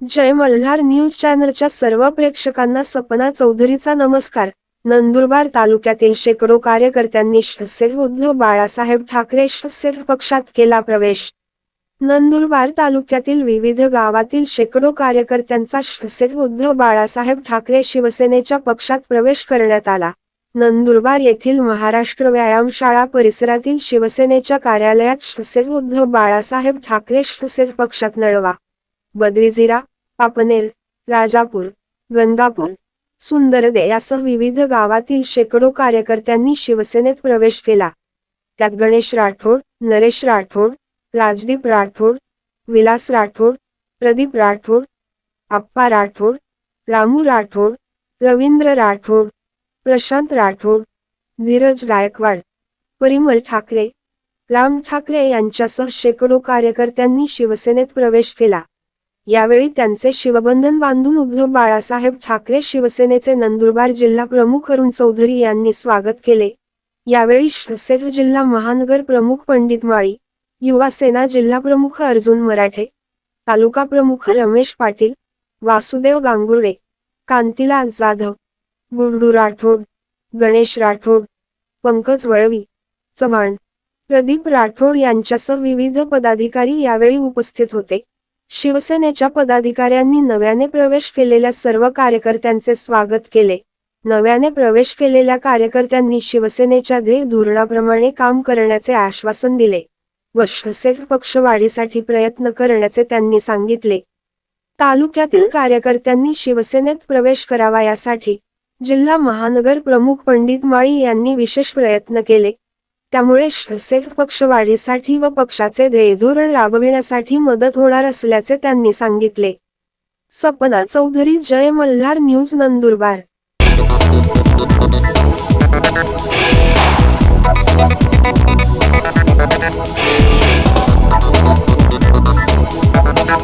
जय Malhar news चॅनलच्या सर्व प्रेक्षकांना सपना चौधरीचा नमस्कार. नंदुरबार तालुक्यातील शेकडो कार्यकर्त्यांनी शिवसेना उद्धव बाळासाहेब ठाकरे शिवसेना पक्षात केला प्रवेश. नंदुरबार तालुक्यातील विविध गावातील शेकडो कार्यकर्त्यांचा शिवसेना उद्धव बाळासाहेब ठाकरे शिवसेनेच्या पक्षात प्रवेश करण्यात आला. नंदुरबार येथील महाराष्ट्र व्यायामशाळा परिसरातील शिवसेनेच्या कार्यालयात शिवसेना उद्धव बाळासाहेब ठाकरे शिवसेना पक्षात नळवा बद्रीजिरा पापनेर राजापूर गंगापूर सुंदरदे यासह विविध गावातील शेकडो कार्यकर्त्यांनी शिवसेनेत प्रवेश केला. त्यात गणेश राठोड नरेश राठोड राजदीप राठोड विलास राठोड प्रदीप राठोड आप्पा राठोड रामू राठोड रवींद्र राठोड प्रशांत राठोड धीरज गायकवाड परिमल ठाकरे राम ठाकरे यांच्यासह शेकडो कार्यकर्त्यांनी शिवसेनेत प्रवेश केला. यावेळी त्यांचे शिवबंधन बांधून उद्धव बाळासाहेब ठाकरे शिवसेनेचे नंदुरबार जिल्हा प्रमुख अरुण चौधरी यांनी स्वागत केले. यावेळी शिवसेना जिल्हा महानगर प्रमुख पंडित माळी युवा सेना जिल्हा प्रमुख अर्जुन मराठे तालुका प्रमुख रमेश पाटील वासुदेव गांगुर्डे कांतीलाल जाधव गुंडू राठोड गणेश राठोड पंकज वळवी चव्हाण प्रदीप राठोड यांच्यासह विविध पदाधिकारी यावेळी उपस्थित होते. शिवसेनेच्या पदाधिकाऱ्यांनी नव्याने प्रवेश केलेल्या सर्व कार्यकर्त्यांचे स्वागत केले. नव्याने प्रवेश केलेल्या कार्यकर्त्यांनी शिवसेनेच्या ध्येय धोरणाप्रमाणे काम करण्याचे आश्वासन दिले. व शिवसेना पक्षवाढीसाठी प्रयत्न करण्याचे त्यांनी सांगितले. तालुक्यातील कार्यकर्त्यांनी शिवसेनेत प्रवेश करावा यासाठी जिल्हा महानगर प्रमुख पंडित माळी यांनी विशेष प्रयत्न केले. त्यामुळे शिवसेना पक्षवाढीसाठी व पक्षाचे ध्येयधोरण राबविण्यासाठी मदत होणार असल्याचे त्यांनी सांगितले. सपना चौधरी जय मल्हार न्यूज नंदुरबार.